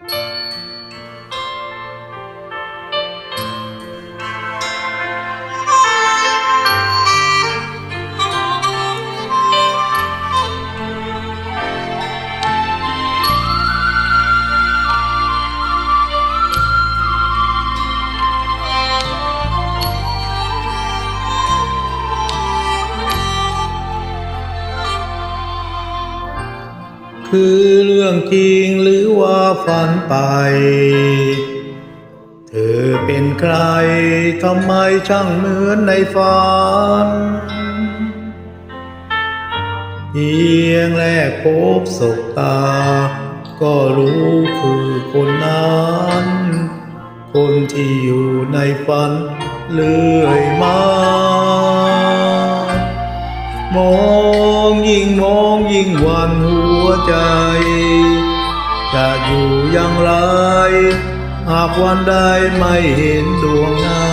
Música คือเรื่องจริงหรือว่าฝันไป เธอเป็นใครทำไมช่างเหมือนในฝันเพียงแลกพบศบตา ก็รู้คือคนนั้น คนที่อยู่ในฝันเรื่อยมา มองยิ่งมองยิ่งหวั่นหัวใจ จะอยู่อย่างไร หากวันใดไม่เห็นดวงหน้า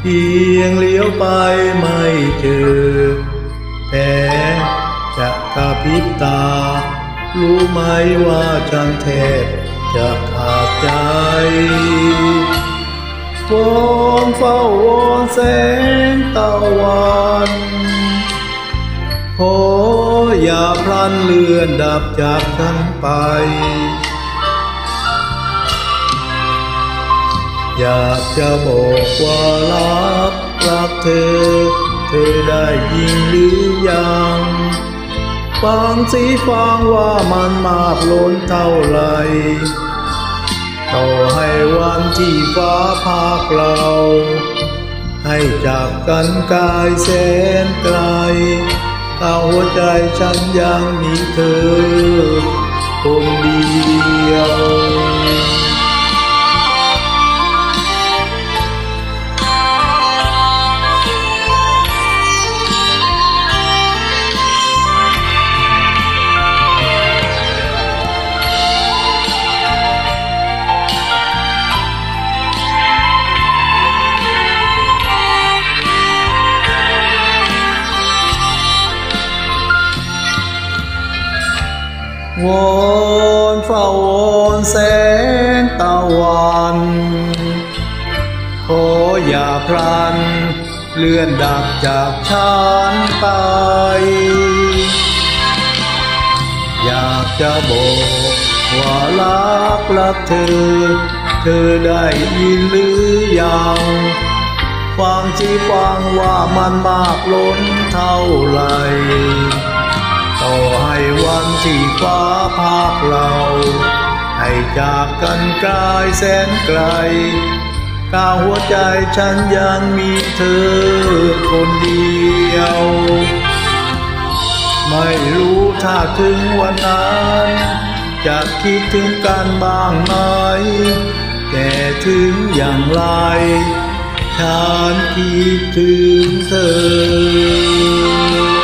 เพียงเลี้ยวไปไม่เจอ แต่จะกระพริบตา รู้ไหมว่าฉันแทบจะขาดใจวอนเฝ้าวอนแสง วันขออย่าพลันเลื่อนดับจากฉันไป อยากจะบอกว่ารักรักเธอ เธอได้ยินหรือยังฟังสิฟังว่ามันมากล้นเท่าไหร่ต่อให้วันที่ฟ้าพากเรา ให้จากกันกายแสนไกลเอาหัวใจฉันยังมีเธอคนเดียว วอนเฝ้าวอนแสงตะวัน ขออย่าพลัน เลื่อนดับจากฉันไป อยากจะบอกว่ารักรักเธอ เธอได้ยินหรือยังฟังที่ฟังว่ามันมากล้นเท่าไหร่ วันที่ฟ้าพากเรา ให้จากกันกลายแสนไกลกาหัวใจฉันยังมีเธอคนเดียว ไม่รู้ถ้าถึงวันนั้นจะคิดถึงกันบ้างไหมแต่ถึงอย่างไร ฉันคิดถึงเธอ